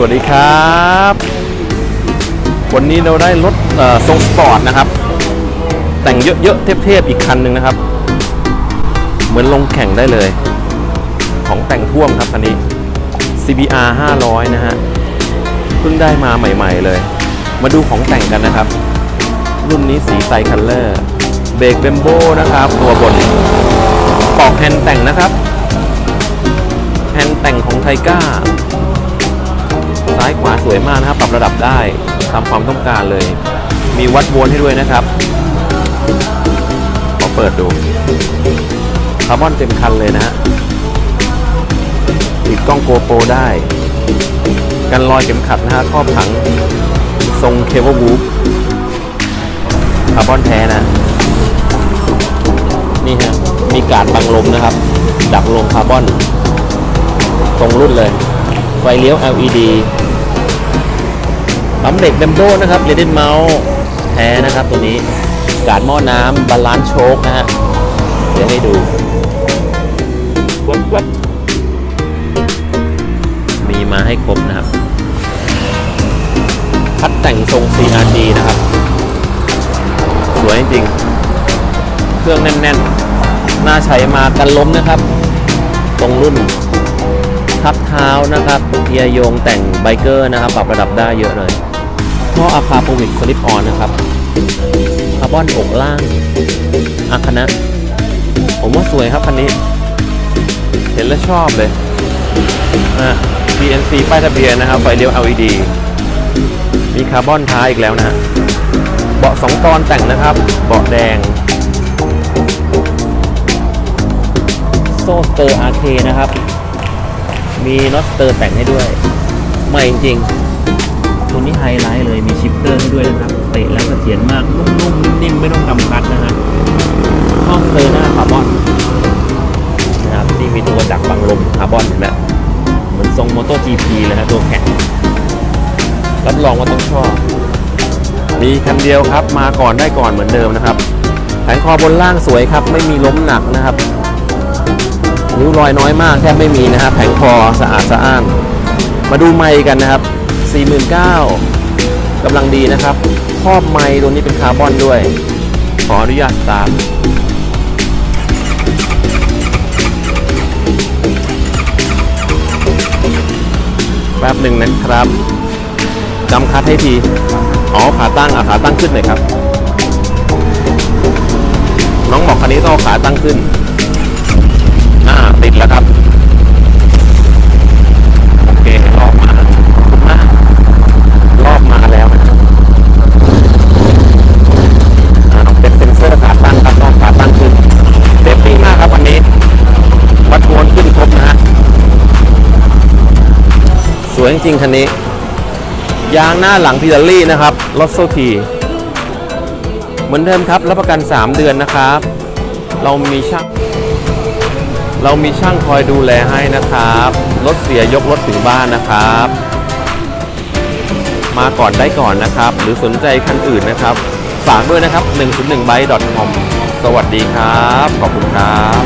สวัสดีครับ วันนี้เราได้รถเอ่อทรงสปอร์ตนะครับ แต่งเยอะๆเทพๆอีกคันหนึ่งนะครับ เหมือนลงแข่งได้เลย ของแต่งท่วมครับคันนี้ CBR 500 นะฮะเพิ่งได้มาใหม่ๆเลย มาดูของแต่งกันนะครับ รุ่นนี้สีไซคัลเลอร์เบรกเบมโบนะครับ ตัวบนปอกแฮนด์แต่งนะครับ แฮนด์แต่งของไทก้า ซ้ายขวาสวยมากนะครับ ปรับระดับได้ตามความต้องการเลย มีวัดวลต์ให้ด้วยนะครับขอเปิดดูคาร์บอนเต็มคันเลยนะฮะติดกล้องโกโปรได้ กันรอยเข็มขัดนะฮะครอบถัง ทรงเคเบิลวูฟคาร์บอนแท้นะ นี่ฮะ มีการบังลมนะครับ ดักลมคาร์บอน ตรงรุ่นเลย ไฟเลี้ยว LED ปั๊มเด็กเบมโบนะครับเรดเดนเมาส์แท้นะครับตัวนี้การหม้อน้ำบาลานซ์โชคนะฮะเดี๋ยวให้ดูมีมาให้ครบนะครับคัดแต่งทรง CRT นะครับ สวยจริง เครื่องแน่นๆน่าใช้มากันล้มนะครับ ตรงรุ่นทับเท้านะครับเกียร์โยงแต่งไบเกอร์นะครับ ปรับระดับได้เยอะเลย ท่ออะคาโปวิกสลิปออนนะครับคาร์บอนอกล่างอาคณะ ผมว่าสวยครับคันนี้ เห็นแล้วชอบเลยอะ BNC ป้ายทะเบียนนะครับไฟเลี้ยว LED มีคาร์บอนท้ายอีกแล้วนะเบาะสองตอนแต่งนะครับ เบาะแดง โซ่สเตอร์อาร์เคนะครับ มีน็อตสเตอร์แต่งให้ด้วย ใหม่จริง ตัวนี้ไฮไลท์เลยมีชิปเตอร์ให้ด้วยนะครับ เตะแล้วเสถียรมาก นุ่มๆนิ่มๆไม่ต้องกำคัดนะฮะห้องเตอร์หน้าคาร์บอนนะครับที่มีตัวดักบังลมคาร์บอนเห็นไหมเหมือนทรงมอเตอร์ GP เลยนะตัวแข็งรับรองว่าต้องชอบ มีคันเดียวครับ มาก่อนได้ก่อนเหมือนเดิมนะครับแผงคอบนล่างสวยครับ ไม่มีล้มหนักนะครับริ้วรอยน้อยมากแทบไม่มีนะครับแผงคอสะอาดสะอ้าน มาดูไมค์กันนะครับ 49,000กำลังดีนะครับครอบไมค์ตัวนี้เป็นคาร์บอนด้วย ขออนุญาตสตาร์ทแป๊บหนึ่งนะครับจำคัดให้ที อ๋อขาตั้งอะขาตั้งขึ้นหน่อยครับ น้องบอกคันนี้ต้องขาตั้งขึ้น อ่า ติดแล้วครับ สวยจริงๆ คันนี้ ยางหน้าหลังพิลารี่นะครับรถโซทีเหมือนเดิมครับรับประกัน 3 เดือนนะครับ เรามีช่างเรามีช่างคอยดูแลให้นะครับรถเสียยกรถถึงบ้านนะครับ มาก่อนได้ก่อนนะครับ หรือสนใจคันอื่นนะครับ ฝากด้วยนะครับ 101 byte com สวัสดีครับ ขอบคุณครับ